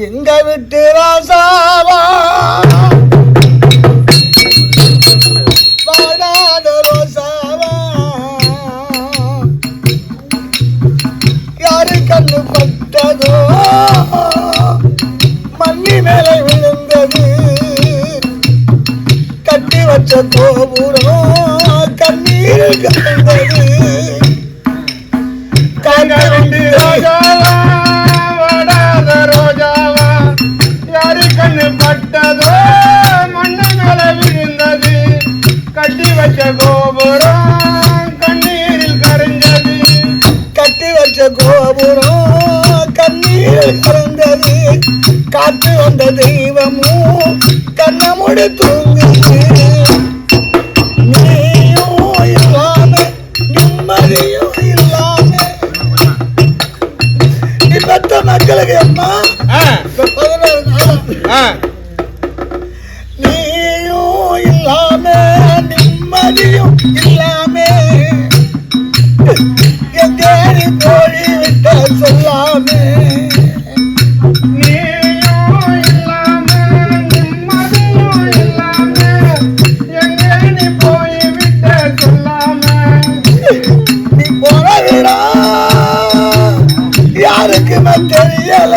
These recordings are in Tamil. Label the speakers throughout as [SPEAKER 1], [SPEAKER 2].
[SPEAKER 1] எங்க விட்டு ராசாவா? மண்ணி மேலே விழுந்தது. கட்டி வச்ச கோபுரம் கண்ணீர்
[SPEAKER 2] கண்டது வச்ச கோபுரம்
[SPEAKER 1] கண்ணீர் கலந்தது. காத்து வந்த தெய்வமும் கண்ணமுடி தூங்குது நீயும் இல்லாம நிம்மதியும் இல்லாம. நீ மக்களுக்கு அம்மா நாளா. நீயும் இல்லாம நிம்மதியும் விடா யாருக்குமே தெரியல.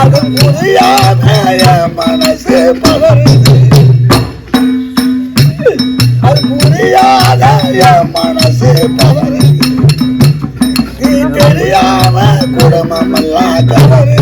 [SPEAKER 1] அது புரியாம மனசு பதறுது. அது புரியாத என்
[SPEAKER 2] Bye.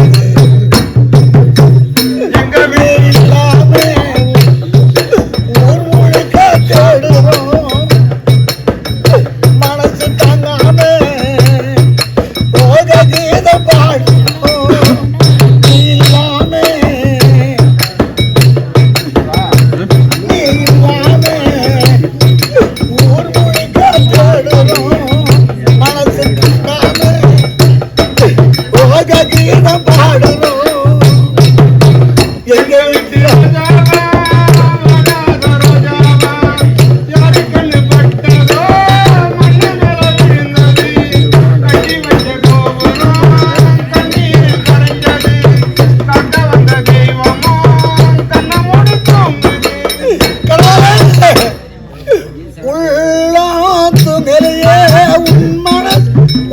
[SPEAKER 1] உள்ளாத்துங்களையே உன் மனஸ்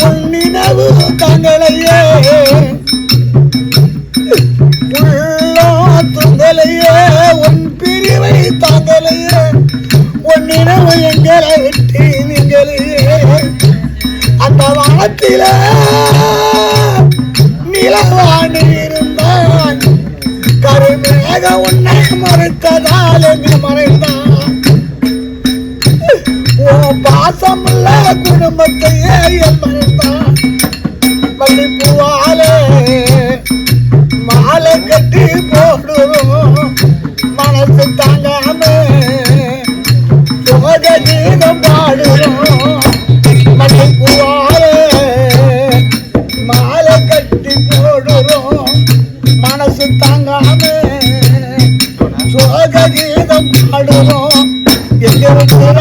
[SPEAKER 1] உன் நினைவு தங்களையே. உள்ளாத்துங்களையே உன் பிரிவை தாங்களையே. உன் எங்களை விட்டு நீங்களையே அந்த வானத்தில நிலவாணி இருந்தான். கருமேக உன்னை மறுத்ததால் எங்க மறைந்தான் பாசமுள்ள குடும்பத்தையே மறைத்தான் மல்லி பூவாலே மாலை கட்டி போடுவோம் மனசு தாங்காம சோக கீதம் பாடுவோம் மல்லி பூவாலே மாலை கட்டி போடுவோம் மனசு தாங்காம எங்க இருக்கிற